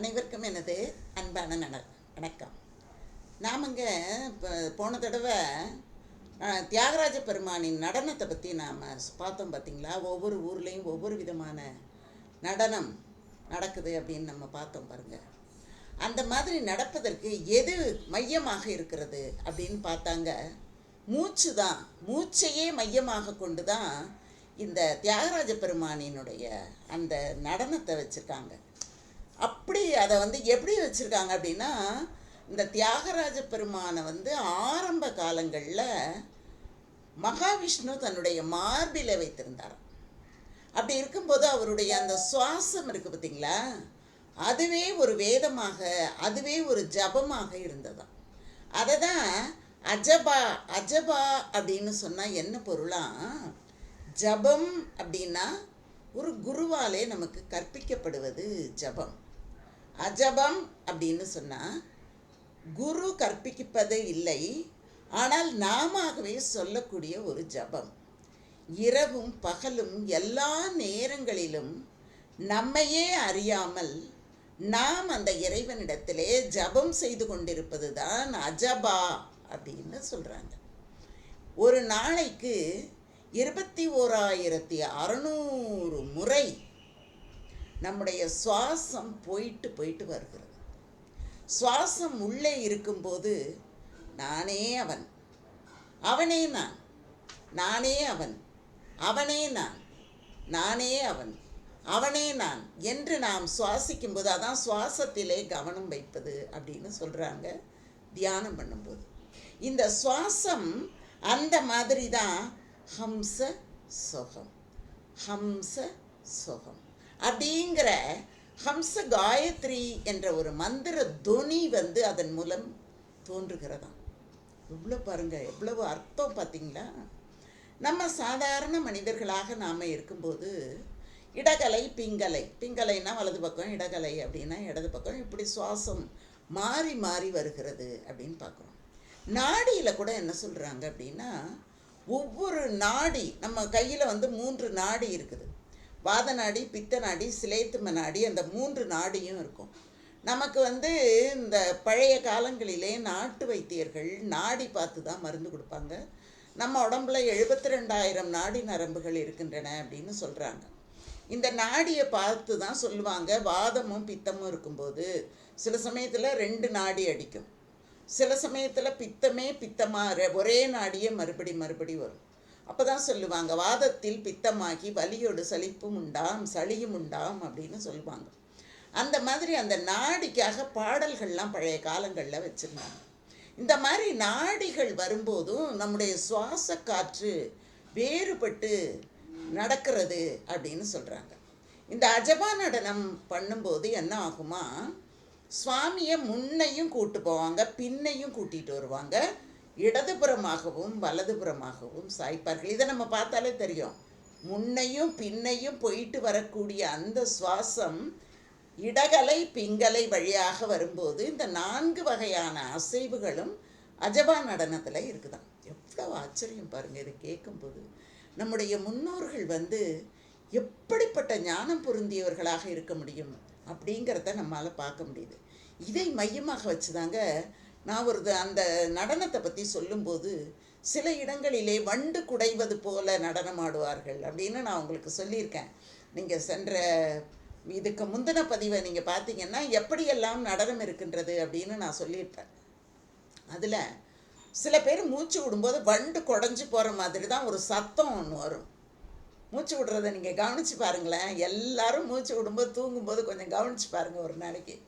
அனைவருக்கும் எனது அன்பான நட வணக்கம். நாமங்க இப்போ போன தடவை தியாகராஜ பெருமானின் நடனத்தை பற்றி நாம் பார்த்தோம் பார்த்தீங்களா? ஒவ்வொரு ஊர்லேயும் ஒவ்வொரு விதமான நடனம் நடக்குது அப்படின்னு நம்ம பார்த்தோம் பாருங்கள் அந்த மாதிரி நடப்பதற்கு எது மையமாக இருக்கிறது அப்படின்னு பார்த்தாங்க. மூச்சு தான் மூச்சையே மையமாக கொண்டு தான் இந்த தியாகராஜ பெருமானினுடைய அந்த நடனத்தை வச்சுருக்காங்க. அப்படி அதை வந்து எப்படி வச்சுருக்காங்க அப்படின்னா இந்த தியாகராஜ பெருமானை வந்து ஆரம்ப காலங்களில் மகாவிஷ்ணு தன்னுடைய மார்பில வைத்திருந்தார் அப்படி இருக்கும்போது அவருடைய அந்த சுவாசம் இருக்குது பார்த்தீங்களா? அதுவே ஒரு வேதமாக அதுவே ஒரு ஜபமாக இருந்ததாம் அதை தான் அஜபா அஜபா அப்படின்னு சொன்னால் என்ன பொருளா? ஜபம் அப்படின்னா ஒரு குருவாலே நமக்கு கற்பிக்கப்படுவது ஜபம். அஜபம் அப்படின்னு சொன்னால் குரு கற்பிப்பது இல்லை ஆனால் நாமாகவே சொல்லக்கூடிய ஒரு ஜபம். இரவும் பகலும் எல்லா நேரங்களிலும் நம்மையே அறியாமல் நாம் அந்த இறைவனிடத்திலே ஜபம் செய்து கொண்டிருப்பது தான் அஜபா அப்படின்னு சொல்கிறாங்க ஒரு நாளைக்கு இருபத்தி ஓராயிரத்தி அறநூறு முறை நம்முடைய சுவாசம் போயிட்டு போயிட்டு வருகிறது. சுவாசம் உள்ளே இருக்கும்போது நானே அவன். அவனே நான். நானே அவன். அவனே நான். நானே அவன். அவனே நான் என்று நாம் சுவாசிக்கும்போது அதான் சுவாசத்திலே கவனம் வைப்பது அப்படின்னு சொல்கிறாங்க தியானம் பண்ணும்போது. இந்த சுவாசம் அந்த மாதிரி தான் ஹம்ச சொகம். ஹம்ச சொகம். அப்படிங்கிற ஹம்ச காயத்ரி என்ற ஒரு மந்திர துனி வந்து அதன் மூலம் தோன்றுகிறதாம். இவ்வளோ பாருங்கள் எவ்வளவு அர்த்தம் பார்த்தீங்களா? நம்ம சாதாரண மனிதர்களாக நாம் இருக்கும்போது இடகலை பிங்கலை பிங்கலைன்னா வலது பக்கம் இடகலை அப்படின்னா இடது பக்கம் இப்படி சுவாசம் மாறி மாறி வருகிறது அப்படின்னு பார்க்குறோம். நாடியில் கூட என்ன சொல்கிறாங்க அப்படின்னா ஒவ்வொரு நாடி நம்ம கையில் வந்து மூன்று நாடி இருக்குது. வாத நாடி பித்த நாடி சிலேத்தும நாடி அந்த மூன்று நாடியும் இருக்கும். நமக்கு வந்து இந்த பழைய காலங்களிலே நாட்டு வைத்தியர்கள் நாடி பார்த்து தான் மருந்து கொடுப்பாங்க. நம்ம உடம்புல எழுபத்தி ரெண்டாயிரம் நாடி நரம்புகள் இருக்கின்றன அப்படின்னு சொல்கிறாங்க இந்த நாடியை பார்த்து தான் சொல்லுவாங்க வாதமும் பித்தமும் இருக்கும்போது சில சமயத்தில் ரெண்டு நாடி அடிக்கும். சில சமயத்தில் பித்தமே பித்தமாக ஒரே நாடியே மறுபடி மறுபடி வரும். அப்போ தான் சொல்லுவாங்க வாதத்தில் பித்தமாகி வலியோடு சலிப்பும் உண்டாம் சளியும் உண்டாம் அப்படின்னு சொல்லுவாங்க. அந்த மாதிரி அந்த நாடிக்காக பாடல்கள்லாம் பழைய காலங்களில் வச்சுருந்தாங்க. இந்த மாதிரி நாடிகள் வரும்போதும் நம்முடைய சுவாச காற்று வேறுபட்டு நடக்கிறது அப்படின்னு சொல்கிறாங்க இந்த அஜபா நடனம் பண்ணும்போது என்ன ஆகுமா சுவாமியை முன்னையும் கூட்டு போவாங்க பின்னையும் கூட்டிகிட்டு வருவாங்க இடதுபுறமாகவும் வலதுபுறமாகவும் சாய்ப்பார்கள். இதை நம்ம பார்த்தாலே தெரியும். முன்னையும் பின்னையும் போயிட்டு வரக்கூடிய அந்த சுவாசம் இடகலை பிங்கலை வழியாக வரும்போது இந்த நான்கு வகையான அசைவுகளும் அஜபா நடனத்தில் இருக்குதான் எவ்வளோ ஆச்சரியம் பாருங்கள் இதை கேட்கும்போது. நம்முடைய முன்னோர்கள் வந்து எப்படிப்பட்ட ஞானம் பொருந்தியவர்களாக இருக்க முடியும் அப்படிங்கிறத நம்மளால் பார்க்க முடியுது. இதை மையமாக வச்சுதாங்க நான் ஒரு த- அந்த நடனத்தை பற்றி சொல்லும்போது சில இடங்களிலே வண்டு குடைவது போல நடனம் ஆடுவார்கள் அப்படின்னு நான் உங்களுக்கு சொல்லியிருக்கேன். நீங்கள் சென்ற இதுக்கு முந்தின பதிவை நீங்கள் பார்த்தீங்கன்னா எப்படியெல்லாம் நடனம் இருக்கின்றது அப்படின்னு நான் சொல்லியிருப்பேன். அதில் சில பேர் மூச்சு விடும்போது வண்டு குடஞ்சி போகிற மாதிரி தான் ஒரு சத்தம் ஒன்று வரும். மூச்சு விடுறத நீங்கள் கவனித்து பாருங்களேன். எல்லாரும் மூச்சு விடும்போது தூங்கும்போது கொஞ்சம் கவனித்து பாருங்கள் ஒரு நாளைக்கு.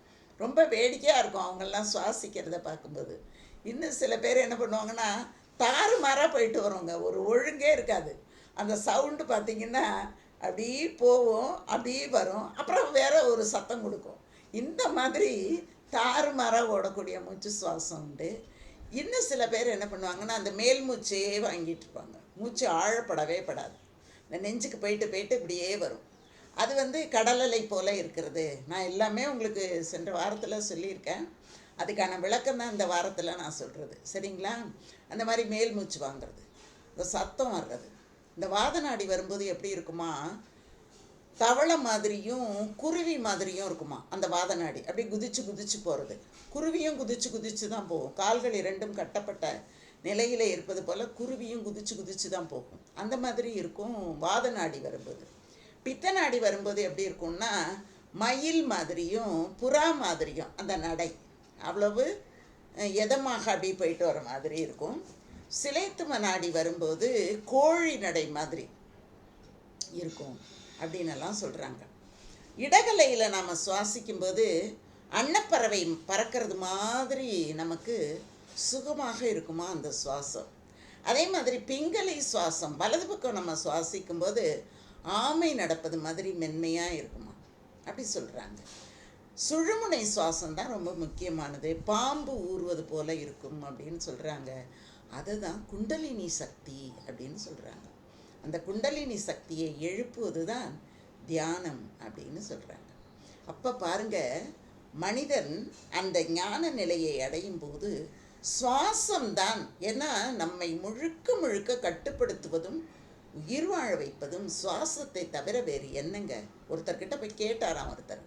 ரொம்ப வேடிக்கையாக இருக்கும் அவங்கெல்லாம் சுவாசிக்கிறத பார்க்கும்போது. இன்னும் சில பேர் என்ன பண்ணுவாங்கன்னா தாறுமாறாக போயிட்டு வருவாங்க. ஒரு ஒழுங்கே இருக்காது. அந்த சவுண்டு பார்த்திங்கன்னா அப்படியே போகும் அப்படியே வரும். அப்புறம் வேற ஒரு சத்தம் கொடுக்கும். இந்த மாதிரி தாறுமாறாக ஓடக்கூடிய மூச்சு சுவாசம் உண்டு. இன்னும் சில பேர் என்ன பண்ணுவாங்கன்னா அந்த மேல் மூச்சையே வாங்கிட்டு இருப்பாங்க. மூச்சு ஆழப்படவே படாது. இந்த நெஞ்சுக்கு போயிட்டு போயிட்டு இப்படியே வரும். அது வந்து கடலலை போல இருக்கிறது. நான் எல்லாமே உங்களுக்கு சென்ற வாரத்தில் சொல்லியிருக்கேன். அதுக்கான விளக்கம் தான் இந்த வாரத்தில் நான் சொல்கிறது சரிங்களா? அந்த மாதிரி மேல் மூச்சு வாங்குறது. இந்த சத்தம் வர்றது. இந்த வாத நாடி வரும்போது எப்படி இருக்குமா? தவளை மாதிரியும் குருவி மாதிரியும் இருக்குமா? அந்த வாத நாடி. அப்படி குதிச்சு குதிச்சு போகிறது குருவியும் குதிச்சு குதிச்சு தான் போகும். கால்கள் இரண்டும் கட்டப்பட்ட நிலையில் இருப்பது போல் குருவியும் குதிச்சு குதிச்சு தான் போகும். அந்த மாதிரி இருக்கும் வாத நாடி வரும்போது. பித்த நாடி வரும்போது எப்படி இருக்கும்னா மயில் மாதிரியும் புறா மாதிரியும் அந்த நடை அவ்வளவு எதமாக அப்படி போயிட்டு வர மாதிரி இருக்கும். சிலைத்தும நாடி வரும்போது கோழி நடை மாதிரி இருக்கும் அப்படின்னெல்லாம் சொல்கிறாங்க இடகலையில் நாம் சுவாசிக்கும்போது அன்னப்பறவை பறக்கிறது மாதிரி நமக்கு சுகமாக இருக்குமா அந்த சுவாசம். அதே மாதிரி பிங்கலை சுவாசம் வலது பக்கம் நம்ம சுவாசிக்கும்போது ஆமை நடப்பது மாதிரி மென்மையாக இருக்குமா? அப்படி சொல்கிறாங்க சுழுமுனை சுவாசம் தான் ரொம்ப முக்கியமானது. பாம்பு ஊறுவது போல இருக்கும் அப்படின்னு சொல்கிறாங்க அதுதான் குண்டலினி சக்தி அப்படின்னு சொல்கிறாங்க அந்த குண்டலினி சக்தியை எழுப்புவது தான் தியானம் அப்படின்னு சொல்கிறாங்க அப்போ பாருங்க மனிதன் அந்த ஞான நிலையை அடையும் போது சுவாசம்தான். ஏன்னா நம்மை முழுக்க முழுக்க கட்டுப்படுத்துவதும் உயிர் வாழ வைப்பதும் சுவாசத்தை தவிர வேறு என்னங்க? ஒருத்தர்கிட்ட போய் கேட்டாராம் ஒருத்தர்.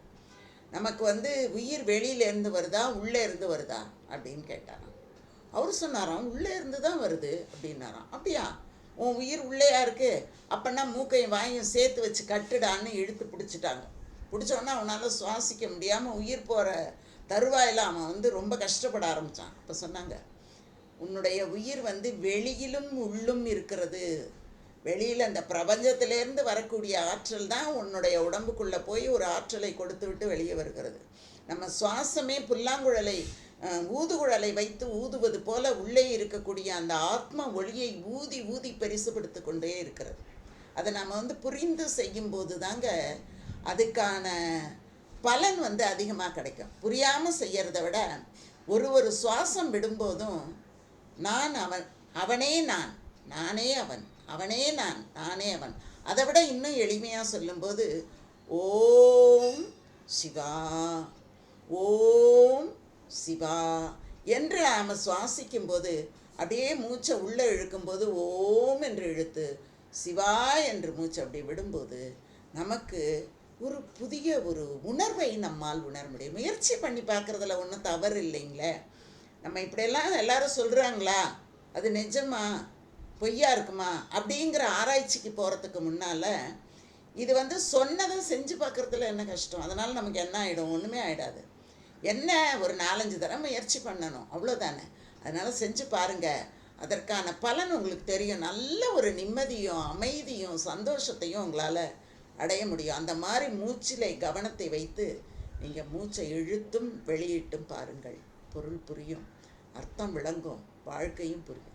நமக்கு வந்து உயிர் வெளியிலேருந்து வருதா உள்ளே இருந்து வருதா? அப்படின்னு கேட்டாராம். அவர் சொன்னாராம் உள்ளே இருந்து தான் வருது அப்படின்னாராம். அப்படியா? உன் உயிர் உள்ளேயா இருக்கு? அப்போன்னா மூக்கையும் வாயும் சேர்த்து வச்சு கட்டுடான்னு இழுத்து பிடிச்சிட்டாங்க. பிடிச்சோன்னா அவனால் சுவாசிக்க முடியாமல் உயிர் போகிற தருவாயில் அவன் வந்து ரொம்ப கஷ்டப்பட ஆரம்பித்தான் இப்போ சொன்னாங்க உன்னுடைய உயிர் வந்து வெளியிலும் உள்ளும் இருக்கிறது. வெளியில் அந்த பிரபஞ்சத்திலேருந்து வரக்கூடிய ஆற்றல் தான் உன்னுடைய உடம்புக்குள்ளே போய் ஒரு ஆற்றலை கொடுத்து விட்டு வெளியே வருகிறது. நம்ம சுவாசமே புல்லாங்குழலை ஊதுகுழலை வைத்து ஊதுவது போல உள்ளே இருக்கக்கூடிய அந்த ஆத்ம ஒளியை ஊதி ஊதி பெரிசுபடுத்தி கொண்டே இருக்கிறது. அதை நம்ம வந்து புரிந்து செய்யும்போது தாங்க அதுக்கான பலன் வந்து அதிகமாக கிடைக்கும். புரியாமல் செய்கிறத விட ஒரு ஒரு சுவாசம் விடும்போதும் நான் அவன் அவனே நான் நானே அவன். அவனே நான் நானே அவன். அதை விட இன்னும் எளிமையாக சொல்லும்போது ஓம் சிவா ஓம் சிவா என்று நாம் சுவாசிக்கும்போது அப்படியே மூச்சை உள்ளே இழுக்கும்போது ஓம் என்று இழுத்து சிவா என்று மூச்சை அப்படி விடும்போது நமக்கு ஒரு புதிய ஒரு உணர்வை நம்மால் உணர முடியும். முயற்சி பண்ணி பார்க்குறதுல ஒன்றும் தவறு இல்லைங்களே. நம்ம இப்படியெல்லாம் எல்லாரும் சொல்கிறாங்களா அது நிஜமா? பொய்யா இருக்குமா? அப்படிங்கிற ஆராய்ச்சிக்கு போகிறதுக்கு முன்னால் இது வந்து சொன்னதை செஞ்சு பார்க்குறதுல என்ன கஷ்டம்? அதனால் நமக்கு என்ன ஆகிடும் ஒன்றுமே ஆகிடாது என்ன ஒரு நாலஞ்சு தடவை முயற்சி பண்ணணும். அவ்வளோதானே அதனால் செஞ்சு பாருங்கள் அதற்கான பலன் உங்களுக்கு தெரியும். நல்ல ஒரு நிம்மதியும் அமைதியும் சந்தோஷத்தையும் உங்களால் அடைய முடியும். அந்த மாதிரி மூச்சிலை கவனத்தை வைத்து நீங்கள் மூச்சை இழுத்தும் வெளியிட்டும் பாருங்கள். பொருள் புரியும். அர்த்தம் விளங்கும். வாழ்க்கையும் புரியும்.